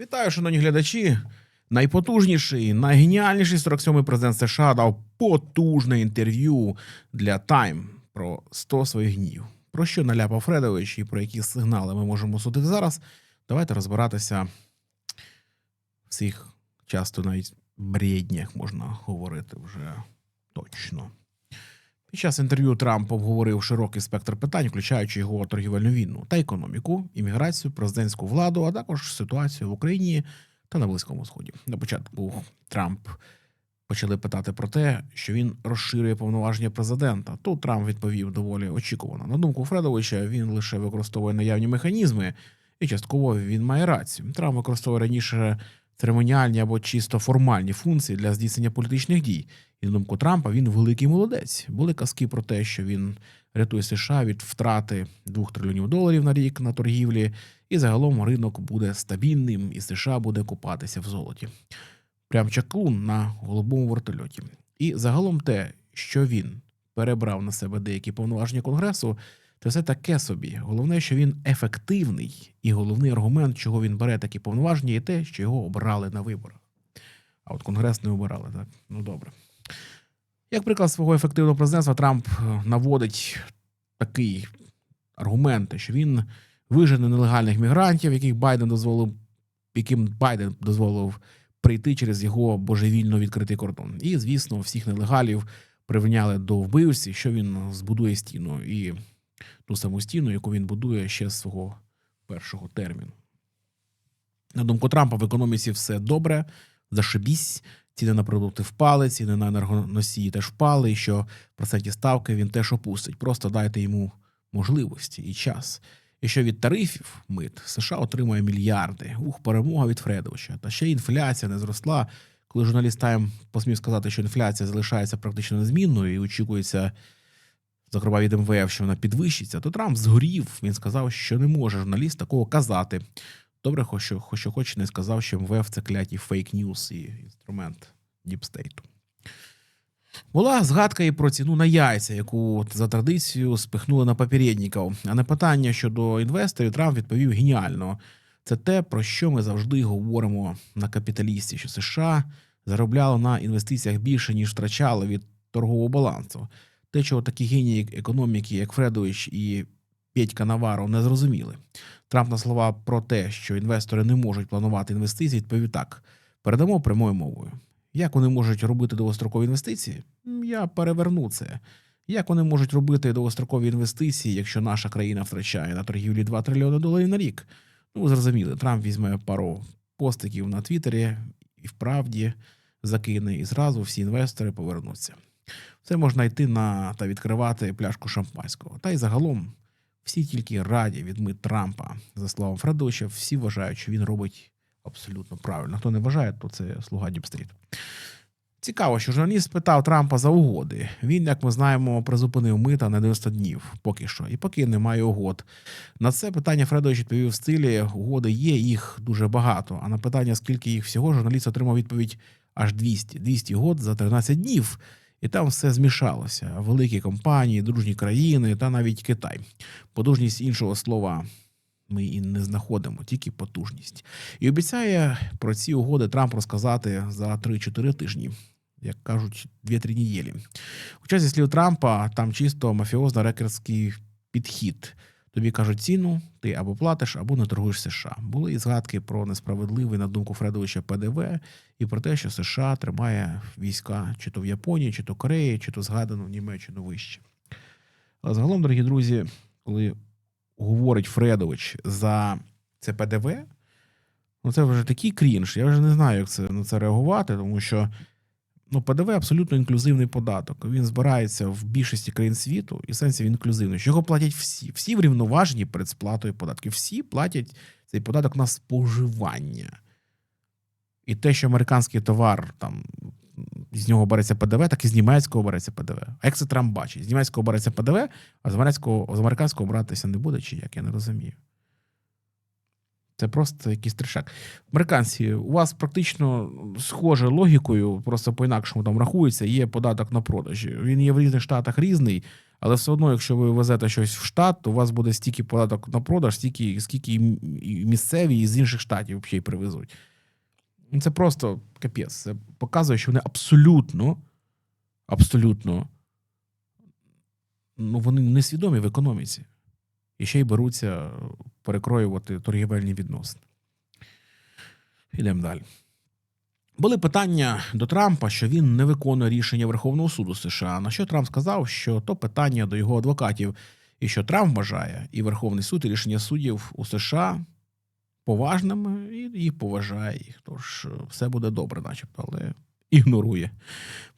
Вітаю, шановні глядачі. Найпотужніший, найгеніальніший 47-й президент США дав потужне інтерв'ю для Time про 100 своїх гнів. Про що наляпав Фредович і про які сигнали ми можемо судити зараз. Давайте розбиратися в цих часто навіть бреднях можна говорити вже точно. Під час інтерв'ю Трамп обговорив широкий спектр питань, включаючи його торгівельну війну та економіку, імміграцію, президентську владу, а також ситуацію в Україні та на Близькому Сході. На початку Трамп почали питати про те, що він розширює повноваження президента. Тут Трамп відповів доволі очікувано. На думку Фредовича, він лише використовує наявні механізми, і частково він має рацію. Трамп використовує раніше церемоніальні або чисто формальні функції для здійснення політичних дій. І на думку Трампа він великий молодець. Були казки про те, що він рятує США від втрати 2 трильйонів доларів на рік на торгівлі, і загалом ринок буде стабільним, і США буде купатися в золоті. Прям чаклун на голубому вертольоті. І загалом те, що він перебрав на себе деякі повноваження конгресу, це все таке собі. Головне, що він ефективний, і головний аргумент, чого він бере такі повноваження, є те, що його обрали на виборах. А от конгрес не обирали, так? Ну добре. Як приклад свого ефективного президентства, Трамп е, наводить такий аргумент, що він вижене нелегальних мігрантів, яких Байден дозволив, яким Байден дозволив прийти через його божевільно відкритий кордон. І, звісно, всіх нелегалів прирівняли до вбивці, що він збудує стіну, і ту саму стіну, яку він будує ще з свого першого терміну. На думку Трампа, в економіці все добре, зашибісь, ціни на продукти впали, ціни на енергоносії теж впали, і що процентні ставки він теж опустить. Просто дайте йому можливості і час. І що від тарифів мит США отримує мільярди. Ух, перемога від Фредовича. Та ще інфляція не зросла. Коли журналіст Time посмів сказати, що інфляція залишається практично незмінною і очікується, зокрема від МВФ, що вона підвищиться, то Трамп згорів. Він сказав, що не може журналіст такого казати. Добре, хоч хоч хоч не сказав, що МВФ це кляті фейк-ньюс і інструмент діпстейту. Була згадка і про ціну на яйця, яку за традицією спихнули на попередників. А на питання щодо інвесторів Трамп відповів геніально. Це те, про що ми завжди говоримо на капіталісті, що США заробляло на інвестиціях більше, ніж втрачало від торгового балансу. Те, чого такі генії економіки, як Фредович і Петька Наваро, не зрозуміли. Трамп на слова про те, що інвестори не можуть планувати інвестиції, відповів так: передамо прямою мовою. Як вони можуть робити довгострокові інвестиції? Я переверну це. Як вони можуть робити довгострокові інвестиції, якщо наша країна втрачає на торгівлі 2 трильйони доларів на рік? Ну, зрозуміли, Трамп візьме пару постиків на Твіттері і вправді закине, і зразу всі інвестори повернуться. Це можна йти на та відкривати пляшку шампанського. Та й загалом всі тільки раді від Трампа. За словом Фредовича, всі вважають, що він робить абсолютно правильно. Хто не вважає, то це слуга Діпстріт. Цікаво, що журналіст питав Трампа за угоди. Він, як ми знаємо, призупинив мита на 90 днів поки що, і поки немає угод. На це питання Фредович відповів в стилі: угоди є, їх дуже багато. А на питання, скільки їх всього, журналіст отримав відповідь аж 200. 200 угод за 13 днів. І там все змішалося: великі компанії, дружні країни та навіть Китай. Потужність іншого слова ми і не знаходимо, тільки потужність. І обіцяє про ці угоди Трамп розказати за 3-4 тижні, як кажуть, 2-3 неділі. Хоча, зі слів Трампа, там чисто мафіозно рекерський підхід. Тобі кажуть ціну, ти або платиш, або не торгуєш США. Були і згадки про несправедливий, на думку Фредовича, ПДВ і про те, що США тримає війська чи то в Японії, чи то Кореї, чи то згадано в Німеччину вище. Але загалом, дорогі друзі, коли говорить Фредович за це ПДВ, ну це вже такий крінж. Я вже не знаю, як це на це реагувати, тому що ну, ПДВ абсолютно інклюзивний податок. Він збирається в більшості країн світу, і в сенсі він інклюзивний. Що Його платять всі. Всі врівноважені перед сплатою податків. Всі платять цей податок на споживання. І те, що американський товар там. З нього береться ПДВ, так і з німецького береться ПДВ. А як це Трамп бачить? З німецького береться ПДВ, а з американського, з американського братися не буде, чи як? Я не розумію. Це просто якийсь трешак. Американці, у вас практично схоже логікою, просто по-інакшому там рахується, є податок на продажі. Він є в різних штатах різний, Але все одно, якщо ви везете щось в штат, то у вас буде стільки податок на продаж, стільки, скільки і місцеві і з інших штатів взагалі привезуть. Ну, Це просто капець. Це показує, що вони абсолютно, абсолютно, ну, вони несвідомі в економіці. І ще й беруться перекроювати торгівельні відносини. Ідемо далі. Були питання до Трампа, що він не виконує рішення Верховного суду США. На що Трамп сказав, що то питання до його адвокатів, і що Трамп вважає і Верховний суд, і рішення суддів у США поважними і їх поважає їх. Тож е, все буде добре, начебто, але ігнорує.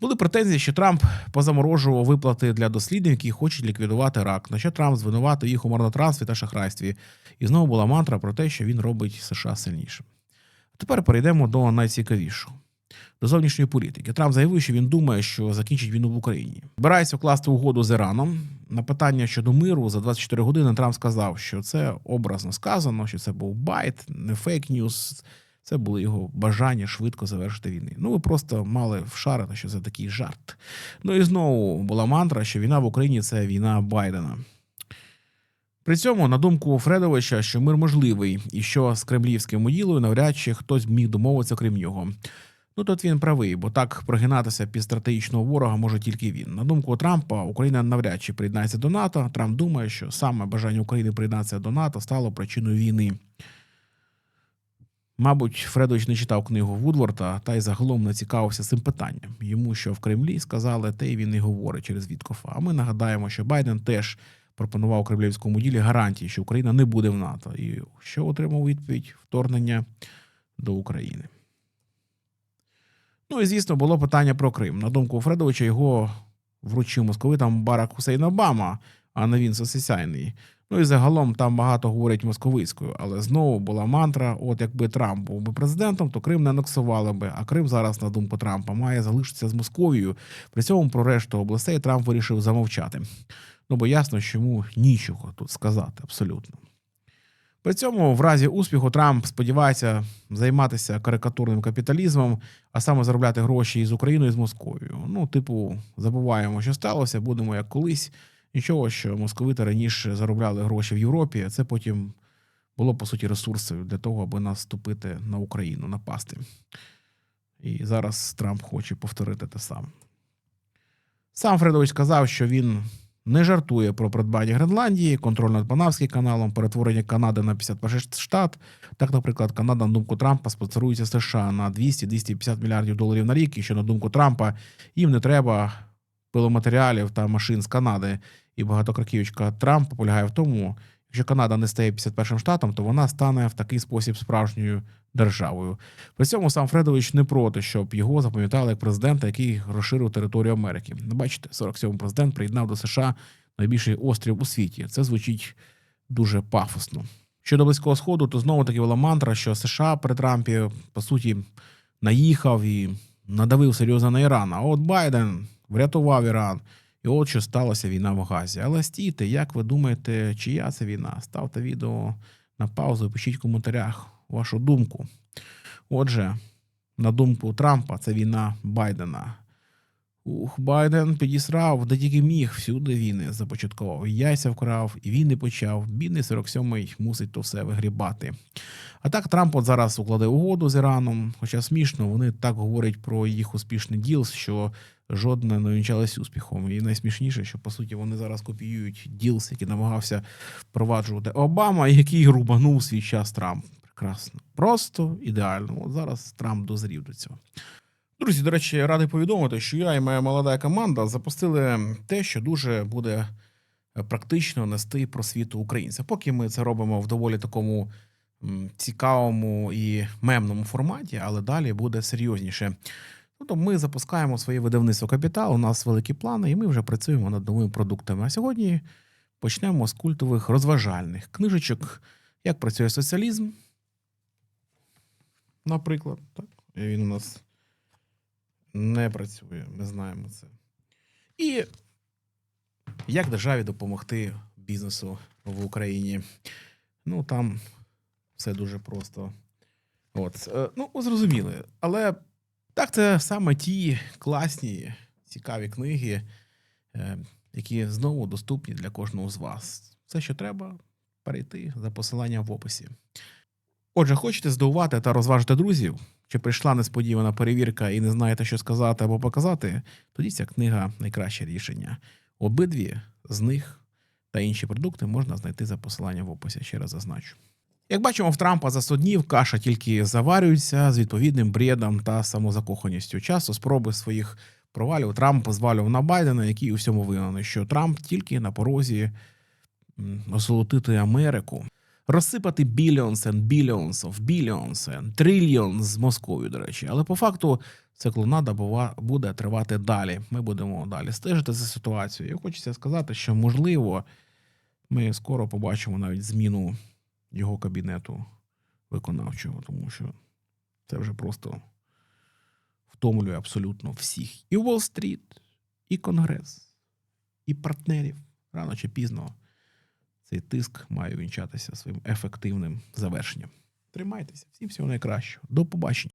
Були претензії, що Трамп позаморожував виплати для дослідників, які хочуть ліквідувати рак. На що Трамп звинуватив їх у марнотратстві та шахрайстві. І знову була мантра про те, що він робить США сильнішим. Тепер перейдемо до найцікавішого. До зовнішньої політики. Трамп заявив, що він думає, що закінчить війну в Україні. Збирається вкласти угоду з Іраном. На питання щодо миру за 24 години Трамп сказав, що це образно сказано, що це був байт, не фейк ньюс. Це було його бажання швидко завершити війни. Ну, ви просто мали вшарити, що це такий жарт. Ну і знову була мантра, що війна в Україні це війна Байдена. При цьому, на думку Фредовича, що мир можливий, і що з кремлівським уділою навряд чи хтось міг домовитися, крім нього. Ну тут він правий, бо так прогинатися під стратегічного ворога може тільки він. На думку Трампа, Україна навряд чи приєднається до НАТО. Трамп думає, що саме бажання України приєднатися до НАТО стало причиною війни. Мабуть, Фредович не читав книгу Вудворта та й загалом не цікавився цим питанням. Йому, що в Кремлі сказали, те й він і говорить через Віткофа. А ми нагадаємо, що Байден теж пропонував кремлівському ділі гарантії, що Україна не буде в НАТО. І що отримав відповідь вторгнення до України. Ну і звісно, було питання про Крим. На думку Фредовича, його вручив московитам Барак Хусейн Обама, а не він Сосисяйний. Ну і загалом там багато говорять московицькою, але знову була мантра: от якби Трамп був би президентом, то Крим не анексували би. А Крим зараз, на думку Трампа, має залишитися з Московією. При цьому про решту областей Трамп вирішив замовчати. Ну бо ясно, що йому нічого тут сказати абсолютно. При цьому, в разі успіху, Трамп сподівається займатися карикатурним капіталізмом, а саме заробляти гроші із Україною і з Московією. Ну, типу, забуваємо, що сталося, будемо як колись. Нічого, що московити раніше заробляли гроші в Європі, а це потім було по суті ресурсів для того, аби наступити на Україну, напасти. І зараз Трамп хоче повторити те саме. Сам Фредович сказав, що він не жартує про придбання Гренландії, контроль над Панавським каналом, перетворення Канади на 51 штат. Так, наприклад, Канада, на думку Трампа, спонсорується США на 200-250 мільярдів доларів на рік, і що, на думку Трампа, їм не треба пиломатеріалів та машин з Канади. І багатокраківочка Трампа полягає в тому, якщо Канада не стає 51 штатом, то вона стане в такий спосіб справжньою державою. При цьому сам Фредович не проти, щоб його запам'ятали як президента, який розширив територію Америки. Бачите, 47-й президент приєднав до США найбільший острів у світі. Це звучить дуже пафосно. Щодо близького сходу, то знову таки була мантра, що США при Трампі по суті наїхав і надавив серйозно на Іран. А от Байден врятував Іран. І от що сталося війна в Газі. Але стійте, як ви думаєте, чия це війна? Ставте відео на паузу і пишіть в коментарях вашу думку. Отже, на думку Трампа, це війна Байдена. Ух, Байден підісрав, де тільки міг, всюди війни започаткував. Яйця вкрав, і війни почав. Бідний 47-й мусить то все вигрібати. А так Трамп от зараз укладе угоду з Іраном. Хоча смішно, вони так говорять про їх успішний діл, що жодне не увінчалось успіхом. І найсмішніше, що по суті вони зараз копіюють ділс, який намагався впроваджувати Обама, який рубанув свій час Трамп. Прекрасно, просто ідеально. От зараз Трамп дозрів до цього. Друзі, до речі, радий повідомити, що я і моя молода команда запустили те, що дуже буде практично нести просвіту українця. Поки ми це робимо в доволі такому цікавому і мемному форматі, але далі буде серйозніше. Тобто ми запускаємо своє видавництво капітал. У нас великі плани, і ми вже працюємо над новими продуктами. А сьогодні почнемо з культових розважальних книжечок, як працює соціалізм. Наприклад, так. І він у нас не працює, ми знаємо це. І як державі допомогти бізнесу в Україні? Ну там все дуже просто. От, е, ну, зрозуміли. Але так, це саме ті класні, цікаві книги, е, які знову доступні для кожного з вас. Все, що треба, перейти за посиланням в описі. Отже, хочете здивувати та розважити друзів? Чи прийшла несподівана перевірка і не знаєте, що сказати або показати? Тоді ця книга найкраще рішення. Обидві з них та інші продукти можна знайти за посиланням в описі. Ще раз зазначу. Як бачимо, в Трампа за 100 днів каша тільки заварюється з відповідним бредом та самозакоханістю. Часто спроби своїх провалів Трамп звалював на Байдена, який у всьому винен, що Трамп тільки на порозі осолотити Америку, розсипати billions and billions of billions and trillions з Московію, до речі. Але по факту ця клонада буде тривати далі. Ми будемо далі стежити за ситуацією. І хочеться сказати, що можливо ми скоро побачимо навіть зміну його кабінету виконавчого, тому що це вже просто втомлює абсолютно всіх. І Уолл-стріт, і Конгрес, і партнерів. Рано чи пізно цей тиск має вінчатися своїм ефективним завершенням. Тримайтеся, всім всього найкращого. До побачення.